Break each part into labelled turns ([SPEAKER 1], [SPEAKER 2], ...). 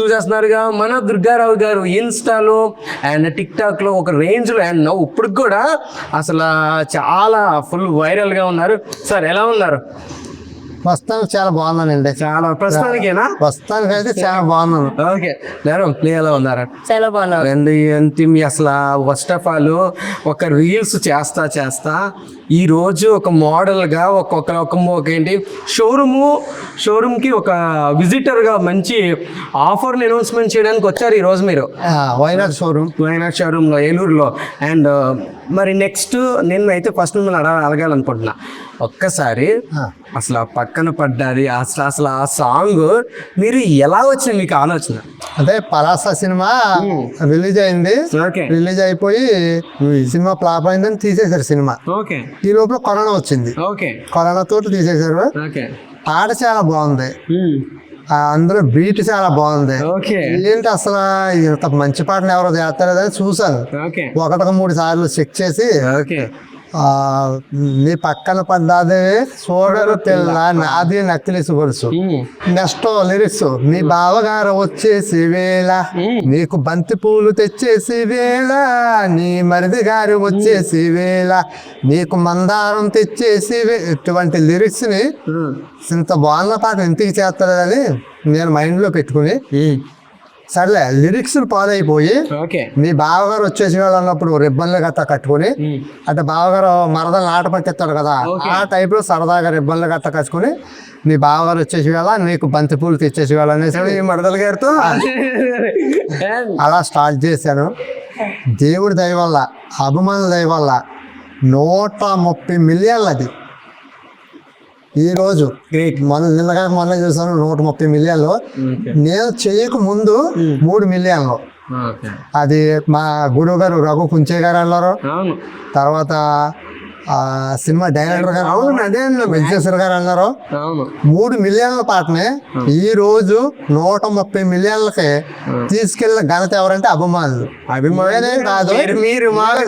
[SPEAKER 1] చూసేస్తున్నారుగా మన దుర్గారావు గారు ఇన్స్టాలో అండ్ టిక్ టాక్లో ఒక రేంజ్లో అండ్ ఇప్పుడు కూడా అసలు చాలా ఫుల్ వైరల్గా ఉన్నారు. సార్ ఎలా ఉన్నారు?
[SPEAKER 2] ప్రస్తుతానికి చాలా బాగున్నానండి.
[SPEAKER 1] చాలా ప్రస్తుతానికేనా?
[SPEAKER 2] ప్రస్తుతానికి అయితే చాలా బాగున్నాను.
[SPEAKER 1] ఓకే. నేను ఎలా ఉన్నారా?
[SPEAKER 3] చాలా బాగున్నారు
[SPEAKER 1] అండ్ ఏంటి మీ అసలు ఫస్ట్ ఆఫ్ ఆల్ ఒక రీల్స్ చేస్తా చేస్తా ఈ రోజు ఒక మోడల్గా ఒక్కొక్క ఒక ఒక ఏంటి షోరూము షోరూమ్కి ఒక విజిటర్గా మంచి ఆఫర్ అనౌన్స్మెంట్ చేయడానికి వచ్చారు ఈ రోజు మీరు.
[SPEAKER 2] ఆ, వైనాడ్ షోరూమ్
[SPEAKER 1] వైనాడ్ షోరూమ్లో ఏలూరులో. అండ్ మరి నెక్స్ట్ నేను అయితే ఫస్ట్ మిమ్మల్ని అడగ అడగాలనుకుంటున్నా ఒక్కసారి అసలు పక్కన పడ్డది అసలు అసలు ఆ సాంగ్ మీరు ఎలా వచ్చింది మీకు ఆలోచన?
[SPEAKER 2] అదే పలాస సినిమా రిలీజ్ అయింది. రిలీజ్ అయిపోయి సినిమా ఫ్లాప్ అయిందని తీసేశారు సినిమా. ఈ లోపల కరోనా వచ్చింది. కరోనా తోటి తీసేశారు. పాట చాలా బాగుంది. అందులో బీట్ చాలా బాగుంది. ఏంటి అసలు ఇంత మంచి పాటను ఎవరో చేస్తారని చూసాను
[SPEAKER 1] ఓకే.
[SPEAKER 2] ఒకటికి మూడు సార్లు చెక్ చేసి నీ పక్కన పడ్డాది చూడరు తెల్ల నాది నక్కిలిసి గొలుసు. నెక్స్ట్ లిరిక్స్ నీ బావగారు వచ్చేసి వేళ. నీకు బంతి పూలు తెచ్చేసి వేళ. నీ మరిది గారు వచ్చేసి వేళ. నీకు మందారం తెచ్చేసి ఇటువంటి లిరిక్స్ని ఇంత బాగున్న పాట ఇంటికి చేస్తారని నేను మైండ్లో పెట్టుకుని సర్లే లిరిక్స్ పాడైపోయి
[SPEAKER 1] ఓకే.
[SPEAKER 2] మీ బావగారు వచ్చేసి వాళ్ళు అన్నప్పుడు రిబ్బన్లు గట్టా కట్టుకుని అంటే బావగారు మరదలు ఆట పట్టిస్తాడు కదా ఆ టైప్లో సరదాగా రిబ్బన్లు గట్టా కట్టుకుని మీ బావగారు వచ్చేసి వేళ నీకు బంతి పూలు తెచ్చేసి వేళ అనేసి ఈ మరదల గారితో అలా స్టార్ట్ చేశాను. దేవుడి దయ వల్ల అభిమానుల దయ వల్ల నూట ముప్పై మిలియన్లు అది. ఈ రోజు గ్రేట్ మొన్న నిన్నగా మొన్న చూసాను నూట ముప్పై మిలియన్లు. నేను చేయక ముందు మూడు మిలియన్లు. అది మా గురువు గారు రఘు కుంచే గారు అన్నారు. తర్వాత ఆ సినిమా డైరెక్టర్ గారు అవును అదే వెంకటేశ్వర గారు అన్నారు. మూడు మిలియన్ల పాటని ఈ రోజు నూట ముప్పై మిలియన్లకి తీసుకెళ్ళిన ఘనత ఎవరంటే అభిమానులు. అభిమానులే కాదు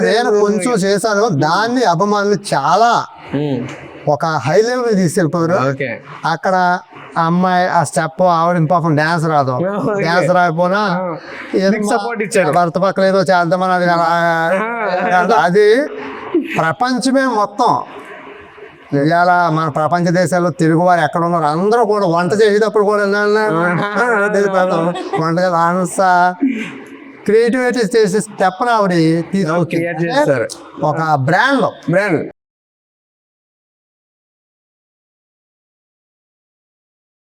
[SPEAKER 2] నేను కొంచెం చేశాను. దాన్ని అభిమానులు చాలా ఒక హై లెవెల్ తీసుకెళ్ళిపోయారు అక్కడ ఆ అమ్మాయి ఆ స్టెప్ ఆవిడ పాపం డ్యాన్స్ రాదు. డ్యాన్స్ రాకపోయినా
[SPEAKER 1] support ఇచ్చారు.
[SPEAKER 2] భర్త పక్కన ఏదో చేద్దామని అది అది ప్రపంచమే మొత్తం. ఇవాళ మన ప్రపంచ దేశాల్లో తెలుగు వారు ఎక్కడ ఉన్నారు? అందరూ కూడా వంట చేసేటప్పుడు కూడా వంట ఆనంద క్రియేటివిటీ చేసే స్టెప్ ఆవిడ. ఒక బ్రాండ్
[SPEAKER 1] బ్రాండ్